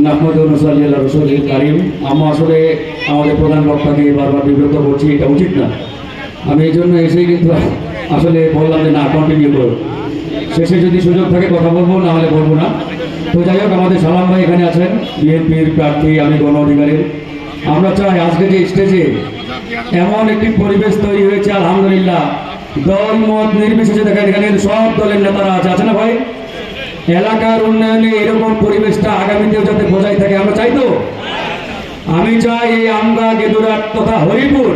নাহমদ নসাল্লাহ রসুল কারিম। আমরা আসলে আমাদের প্রধান বক্তাকে বারবার বিব্রত করছি, এটা উচিত না। আমি এই জন্য এসেই কিন্তু আসলে বললাম যে না কন্টিনিউ করো। শেষে যদি সুযোগ থাকে কথা বলব না হলে বলব না। তো যাই হোক, আমাদের সালাম ভাই এখানে আছেন, বিএনপির প্রার্থী, আমি গণ অধিকারীর আমরা চাই আজকে যে স্টেজে এমন একটি পরিবেশ তৈরি হয়েছে, আলহামদুলিল্লাহ। দল মত নির্বিশেষে দেখেন এখানে সব দলের নেতারা আছে আছে না ভাই? এলাকার উন্নয়নে এরকম পরিবেশটা আগামীতেও যাতে বজায় থাকে, আমরা চাই তো? আমি চাই এই আমগা গেদুরাট তথা হরিপুর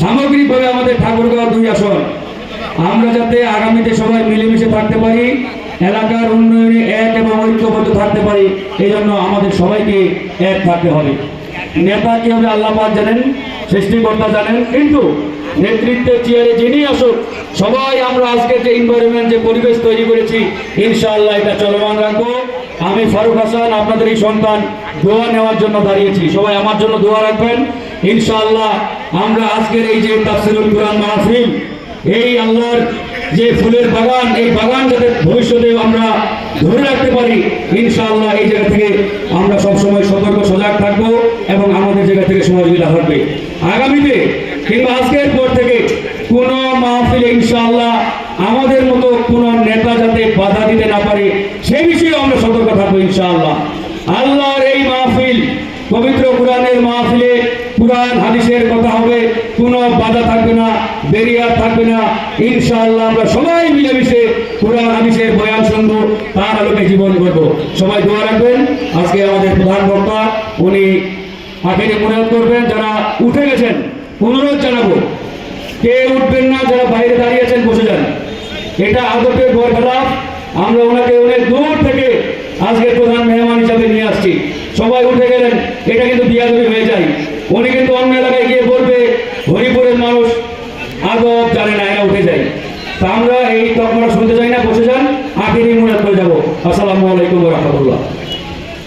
সামগ্রিকভাবে আমাদের ঠাকুরগাঁও দুই আসন, আমরা যাতে আগামীতে সবাই মিলেমিশে থাকতে পারি, এলাকার উন্নয়নে এক এবং ঐক্যবদ্ধ থাকতে পারি এই জন্য আমাদের সবাইকে এক থাকতে হবে। নেতা কি হবে আল্লাহ জানেন, সৃষ্টিকর্তা জানেন, কিন্তু নেতৃত্বের চেয়ারে যিনি আসুক, সবাই আমরা আজকে যে এনভায়রনমেন্ট যে পরিবেশ তৈরি করেছি, ইনশাআল্লাহ এটা চলমান রাখব। আমি ফারুক হাসান, আপনাদের এই সন্তান দোয়া নেওয়ার জন্য দাঁড়িয়েছি। সবাই আমার জন্য দোয়া রাখবেন। ইনশাআল্লাহ আমরা আজকের এই যে তাফসিরুল কোরআন মাহফিল, এই আল্লাহর যে ফুলের বাগান, এই বাগান যাতে ভবিষ্যতে আমরা ধরে রাখতে পারি, ইনশাআল্লাহ এই জায়গা থেকে আমরা সবসময় সতর্ক, সজাগ থাকব এবং আমাদের জায়গা থেকে সহযোগিতা থাকবে আগামীতে কিংবা আজকের পর থেকে কোনো মাহফিলে ইনশাআল্লাহ আমাদের মতো কোনো নেতা যাতে বাধা দিতে না পারে সেই বিষয়ে আমরা সতর্ক থাকব ইনশাআল্লাহ। আল্লাহর এই মাহফিল, পবিত্র কোরআনের মাহফিলে কোরআন, হাদিসের কথা হবে কোনো বাধা থাকবে না বেরিয়ার থাকবে না। ইনশাআল্লাহ আমরা সবাই মিলেমিশে কোরআন, হাদিসের বয়ান শুনব, তার আলোকে জীবন করব সবাই দোয়া রাখবেন। আজকে আমাদের প্রধান বক্তা, উনি আখেরে মনে করবেন, যারা উঠে গেছেন। অনুরোধ জানাব, কে উঠবেন না, যারা বাইরে দাঁড়িয়ে আছেন, বসে যান। এটা আদতের বরখেলাফ, আমরা ওনাকে অনেক দূর থেকে আজকে প্রধান মেহমান হিসাবে নিয়ে আসছি। সবাই উঠে গেলেন, এটা কিন্তু বিয়াদবি হয়ে যায়। উনি কিন্তু অন্য এলাকায় গিয়ে বলবে, হরিপুরের মানুষ আদব জানে না, এরা উঠে যায়। তা আমরা এই তখন শুনতে চাই না, বসে যান আখেরি মনে করে যাব। আসসালামু আলাইকুম রহমতুল্লাহ।